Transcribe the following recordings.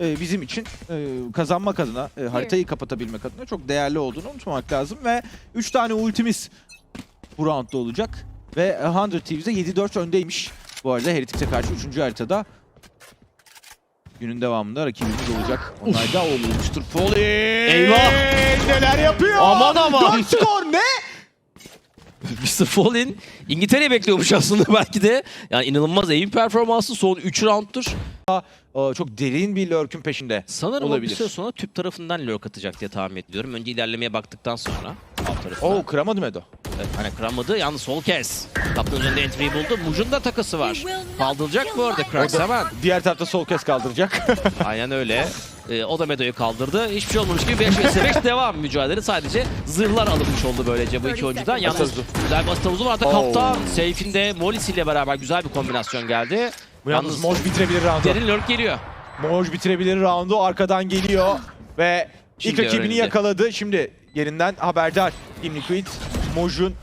e, bizim için e, kazanmak adına, e, haritayı kapatabilmek adına çok değerli olduğunu unutmamak lazım. Ve 3 tane ultimiz bu roundda olacak. Ve e, 100 Thieves'e 7-4 öndeymiş. Bu arada Heretics'e karşı 3. haritada. Günün devamında rakibimiz olacak. Onlar da olmuştur. Foley! Eyvah! Neler yapıyor? Aman aman! 4 skor ne? Mr. Fallin İngiltere'yi bekliyormuş aslında belki de. Yani inanılmaz iyi bir performansı son 3 round'tur. Çok derin bir lurk'ün peşinde. Sanırım o bir Olabilir. süre sonra tüp tarafından lurk atacak diye tahmin ediyorum. Önce ilerlemeye baktıktan sonra alt tarafına. Oo kıramadım Edo. Evet, hani kıramadı. Yalnız sol kez. Kaptanın önünde entry'yi buldu. Muj'un da takası var. Kaldıracak bu arada Krax hemen. Diğer tarafta sol kes kaldıracak. Aynen öyle. Ee, o da Medo'yu kaldırdı. Hiçbir şey olmamış gibi 5 vs 5 devam mücadele. Sadece zırhlar alınmış oldu böylece bu iki oyuncudan. Yalnız güzel bir havuzu vardı. Oo. Kaptan Seyf'in de Molisi ile beraber güzel bir kombinasyon geldi. Bu yalnız Yalnız Moj bitirebilir roundu. derin lurk geliyor. Moj bitirebilir roundu. Arkadan geliyor. Ve ilk Şimdi rakibini öğrendi. yakaladı. Şimdi yerinden haberdar Team Liquid. Moj'un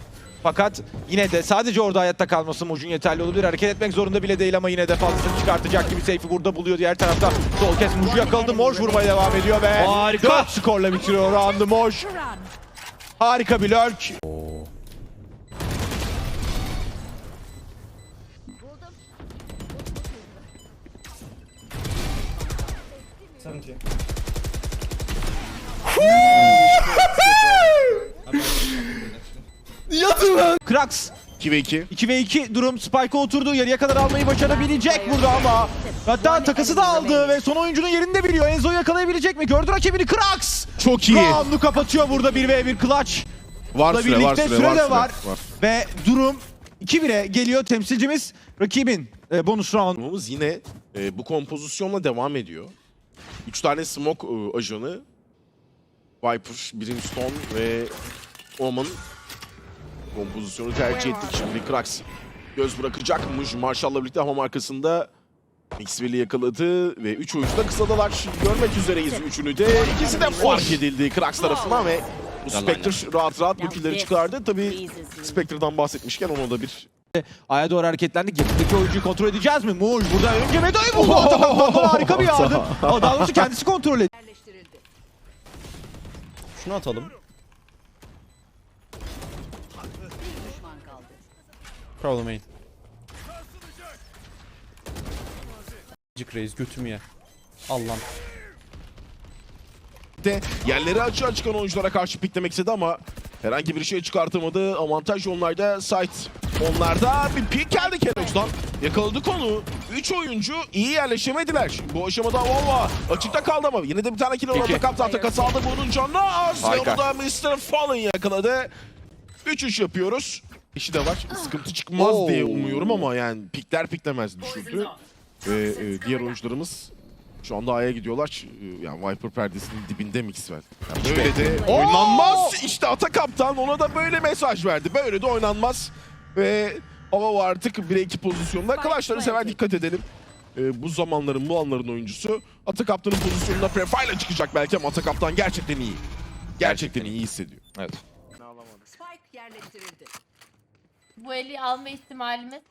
fakat yine de sadece orada hayatta kalması Moj'un yeterli olabilir. Hareket etmek zorunda bile değil ama yine de fazlasını çıkartacak gibi Seyfi burada buluyor. Diğer tarafta sol kes Moj'u yakaladı. Moj vurmaya devam ediyor ve Harika. 4 skorla bitiriyor roundu Moj. Harika bir lurk. Krax 2 ve 2. 2 ve 2 durum Spike'a oturduğu yarıya kadar almayı başarabilecek burada ama hatta takası da aldı ve son oyuncunun yerini de biliyor. Enzo'yu yakalayabilecek mi? Gördü rakibini Krax. Çok iyi. Round'u kapatıyor burada 1 ve 1 clutch. Var süre, var süre, süre var de süre. var. Ve durum 2-1'e geliyor temsilcimiz rakibin e, bonus round. Takımımız yine e, bu kompozisyonla devam ediyor. 3 tane smoke e, ajanı. Viper, Brimstone ve Omen kompozisyonu tercih ettik. Şimdi Krax göz bırakacakmış. Marshall'la birlikte hamam arkasında Mixwell'i yakaladı ve 3 oyuncu da kısadalar. Görmek üzereyiz üçünü de. İkisi de fark edildi Krax tarafından ve bu Spectre rahat rahat bu killleri çıkardı. Tabii Spectre'dan bahsetmişken ona da bir Aya doğru hareketlendik. Yakındaki oyuncuyu kontrol edeceğiz mi? Muj burada önce Medo'yu buldu. Harika bir yardım. Daha doğrusu kendisi kontrol etti. Şunu atalım. Problem main. Cık reis götümü ye. Allah'ım. de yerleri açığa çıkan oyunculara karşı piklemek istedi ama herhangi bir şey çıkartamadı. Avantaj onlarda. Sight onlarda. Bir pik geldi Kelox'tan. Yakaladı konu. 3 oyuncu iyi yerleşemediler. Bu aşamada Volva açıkta kaldı ama yine de bir tane kill orada Peki. kaptan takası aldı. Bunun canına az. Onu da Mr. Fallen yakaladı. 3-3 yapıyoruz. İşi de var. Sıkıntı çıkmaz Oo. diye umuyorum ama yani pikler piklemez düşürdü. Ve e, diğer oyuncularımız şu anda A'ya gidiyorlar. E, Yani Viper perdesinin dibinde Mixwell. Yani böyle de oynanmaz. İşte Ata Kaptan ona da böyle mesaj verdi. Böyle de oynanmaz. Ve Ava artık 1-2 pozisyonunda. Clash'ları sever dikkat edelim. E, bu zamanların, bu anların oyuncusu. Ata Kaptan'ın pozisyonunda Prefire çıkacak belki ama Ata Kaptan gerçekten iyi. Gerçekten iyi hissediyor. Evet. Spike yerleştirildi. Bu eli alma ihtimalimiz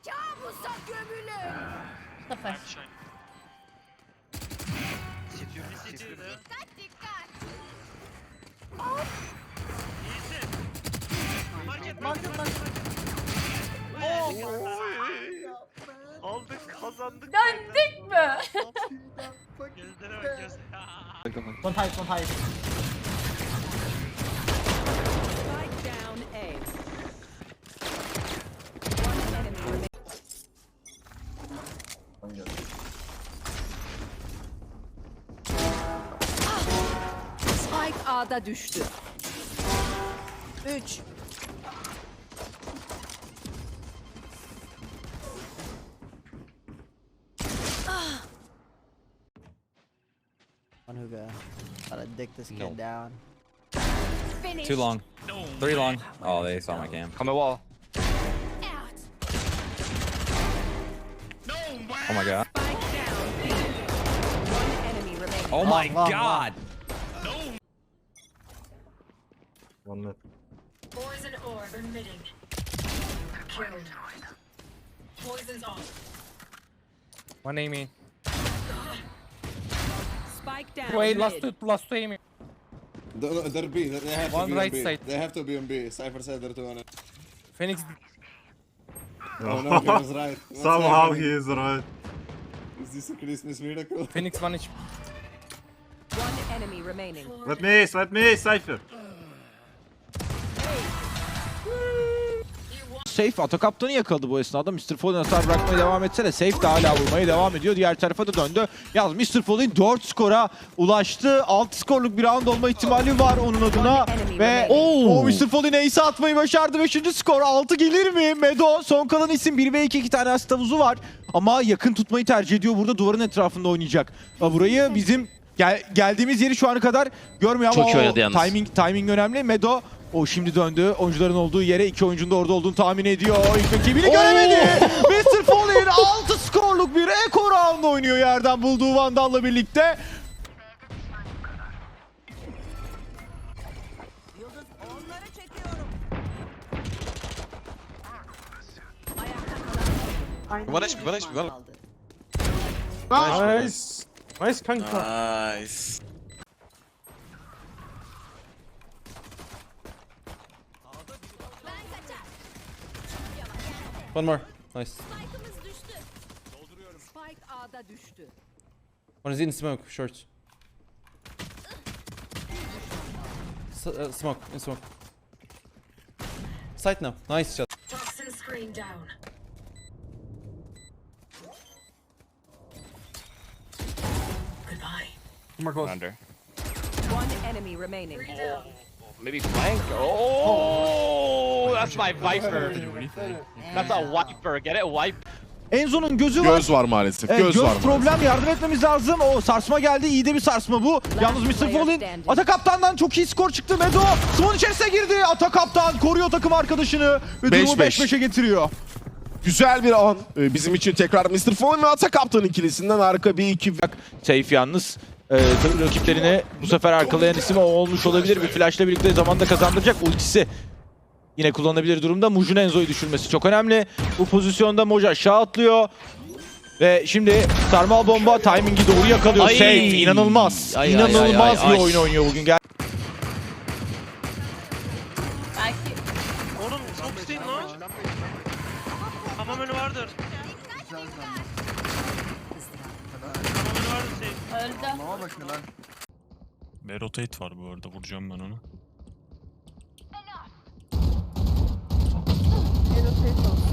sıfır. Aldık kazandık. Döndük mü? Gözlere bak gözlere. Spike Spike A'da düştü. 3 ah. One. Gotta dick this kid No. down. finish. Too long. Three long. Oh, they saw my cam. Come wall. Oh my god. Spike down. One enemy remaining. Oh my long, god. Poison orb emitting. Killed. Poison's off. One Amy. Spike down. Wait, mid. last two, last two aiming. They're B. They have One to be right on B. side. They have to be on B. Cypher said they're two on it. Phoenix. Oh no, he was right. What's Somehow happening? he is right. Is this a Christmas miracle? Phoenix one HP. One enemy remaining. Let me, let me, Cypher. Safe ata kaptanı yakaladı bu esnada. Mr. Fallen hasar bırakmaya devam etse de Safe de hala vurmaya devam ediyor. Diğer tarafa da döndü. Yalnız Mr. Fallen 4 skora ulaştı. 6 skorluk bir round olma ihtimali var onun adına. Ve o Mr. Fallen ace atmayı başardı. 5. skor 6 gelir mi? Medo son kalan isim 1 ve 2 iki tane asist havuzu var. Ama yakın tutmayı tercih ediyor. Burada duvarın etrafında oynayacak. Burayı bizim gel- geldiğimiz yeri şu ana kadar görmüyor ama Çok iyi o oynadı yalnız. timing, timing önemli. Medo o şimdi döndü. Oyuncuların olduğu yere iki oyuncunun da orada olduğunu tahmin ediyor. İlk rakibini göremedi. Mr. Fallen 6 skorluk bir eko round oynuyor yerden bulduğu Vandal'la birlikte. HP, one HP, one. Kaldı. Nice. Nice kanka. Nice. One more. Nice. Spike A'da düştü. One is in smoke, short. S uh, smoke, in smoke. Sight now. Nice shot. Toxin screen down. Goodbye. Under. One enemy remaining. Maybe flank. Oh, that's my Viper. That's a Viper. Get it? Wipe. Enzo'nun gözü var. Göz var maalesef. Evet, göz, göz var maalesef. problem yardım etmemiz lazım. O sarsma geldi. iyi de bir sarsma bu. Yalnız Mr. standing. Ata Kaptan'dan çok iyi skor çıktı. Medo Simon içerisine girdi. Ata Kaptan koruyor takım arkadaşını ve Beş durumu beş. 5-5'e getiriyor. Güzel bir an. Ee, bizim için tekrar Mr. Fallen ve Ata Kaptan ikilisinden harika bir iki. Safe yalnız e, tabii rakiplerini bu sefer arkalayan isim o olmuş olabilir. Bir flashla birlikte zamanda kazandıracak ultisi. Yine kullanılabilir durumda. Muj'un Enzo'yu düşürmesi çok önemli. Bu pozisyonda Moj aşağı atlıyor. Ve şimdi sarmal bomba timingi doğru yakalıyor. Ay. Safe inanılmaz. Ay, ay, inanılmaz ay, ay, bir ay. oyun oynuyor bugün. Gel Belki Oğlum çok isteyin lan. Hamam önü vardır. Hamam önü vardır safe. öldü. B rotate var bu arada vuracağım ben onu. 실수 없어.